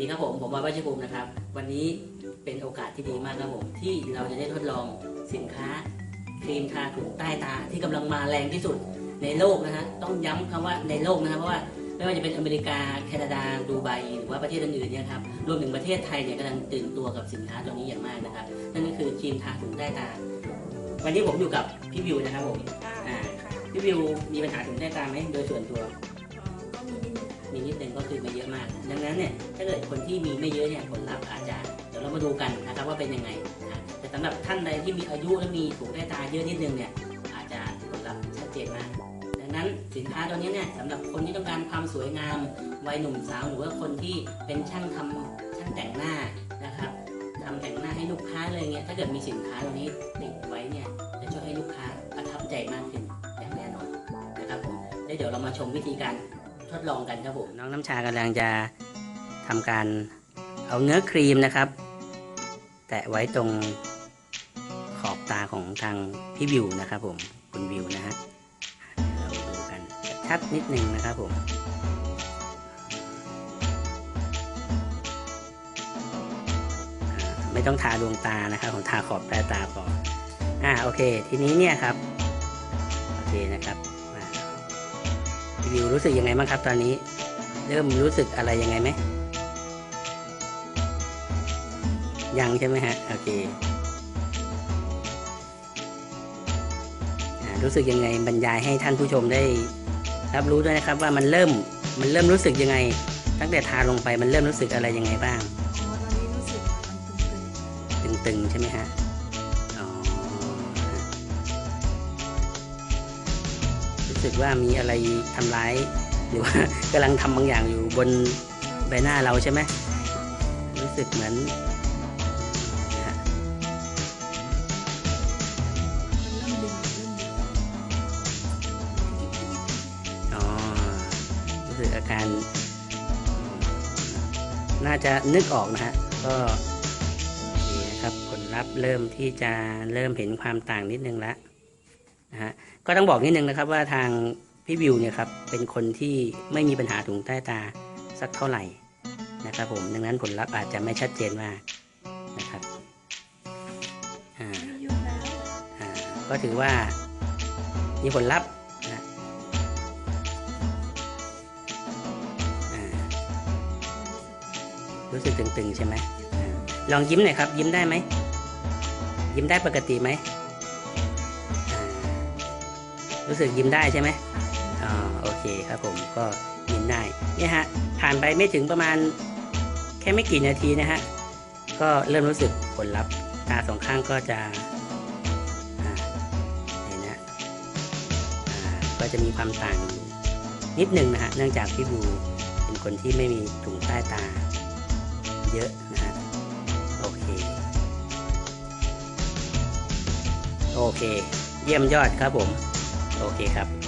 ดีครับผมผมบอยวัชภูมินะครับ วันนี้เป็นโอกาสที่ดีมากครับผมที่เราจะได้ทดลองสินค้าครีมทาถูใต้ตาที่กำลังมาแรงที่สุดในโลกนะฮะต้องย้ำคำว่าในโลกนะครับเพราะว่าไม่ว่าจะเป็นอเมริกาแคนาดาดูไบหรือว่าประเทศอื่นๆเนี่ยครับรวมถึงประเทศไทยเนี่ยกำลังตื่นตัวกับสินค้าตัวนี้อย่างมากนะครับ นั่นก็คือครีมทาถูใต้ตา วันนี้ผมอยู่กับพี่วิวนะครับผมอ่าค่ะพี่วิวมีปัญหาถุงใต้ตาไหมโดยส่วนตัวอ๋อก็ มีนิดนึงมีนิดนึงก็คือไม่เยอะมาก ดังนั้นเนี่ยถ้าเกิดคนที่มีไม่เยอะเนี่ยผลลัพธ์อาจจะเดี๋ยวเรามาดูกันนะครับว่าเป็นยังไงนะแต่สำหรับท่านใดที่มีอายุและมีถุงใต้ตาเยอะนิดนึงเนี่ยอาจจะผลลัพธ์ชัดเจนมาก ดังนั้นสินค้าตัวนี้เนี่ยสำหรับคนที่ต้องการความสวยงามวัยหนุ่มสาวหรือว่าคนที่เป็นช่างทำช่างแต่งหน้านะครับทำแต่งหน้าให้ลูกค้าเลยเงี้ยถ้าเกิดมีสินค้าตัวนี้ติดไว้เนี่ยจะช่วยให้ลูกค้าประทับใจมากขึ้นอย่างแน่นอนนะครับผมแล้วเดี๋ยวเรามาชมวิธีการ ทดลองกันครับผมน้องน้ำชากำลังจะทำการเอาเนื้อครีมนะครับ แตะไว้ตรงขอบตาของทางพี่วิวนะครับผมคุณวิวนะฮะเราดูกันชัดนิดนึงนะครับผมไม่ต้องทาดวงตานะครับผมทาขอบปลายตาพออ่าโอเค ทีนี้เนี่ยครับโอเคนะครับ วิวรู้สึกยังไงบ้างครับ ตอนนี้ เริ่มรู้สึกอะไรยังไงไหมยังใช่ไหมฮะโอเคอ่ารู้สึกยังไงบรรยายให้ท่านผู้ชมได้รับรู้ด้วยนะครับว่ามันเริ่มมันเริ่มรู้สึกยังไง ตั้งแต่ทาลงไปมันเริ่มรู้สึกอะไรยังไงบ้างอ๋อตอนนี้รู้สึกมันตึงตึงๆใช่ไหมฮะ สึกว่ามีอะไรทำร้าย หรือว่ากำลังทำบางอย่างอยู่บนใบหน้าเราใช่ไหมรู้สึกเหมือนนะฮะอ๋อรู้สึกอาการ น่าจะนึกออกนะฮะ ก็นี่นะครับผลลัพธ์เริ่มที่จะเริ่มเห็นความต่างนิดนึงแล้ว นะฮะก็ต้องบอกนิดนึงนะครับว่าทางพี่วิวเนี่ยครับเป็นคนที่ไม่มีปัญหาถุงใต้ตาสักเท่าไหร่นะครับผมดังนั้นผลลัพธ์อาจจะไม่ชัดเจนมากนะครับอ่าอ่าก็ถือว่ามีผลลัพธ์นะรู้สึกตึงๆใช่ไหมลองยิ้มหน่อยครับ ยิ้มได้ไหม ยิ้มได้ปกติไหม รู้สึกยิ้มได้ใช่ไหมอ๋อโอเคครับผมก็ยิ้มได้เนี่ยฮะผ่านไปไม่ถึงประมาณแค่ไม่กี่นาทีนะฮะก็เริ่มรู้สึกผลลัพธ์ตาสองข้างก็จะอ่าเห็นนะอ่าก็จะมีความต่างนิดหนึ่งนะฮะเนื่องจากพี่บูเป็นคนที่ไม่มีถุงใต้ตาเยอะนะฮะโอเคโอเค เยี่ยมยอดครับผม โอเคครับ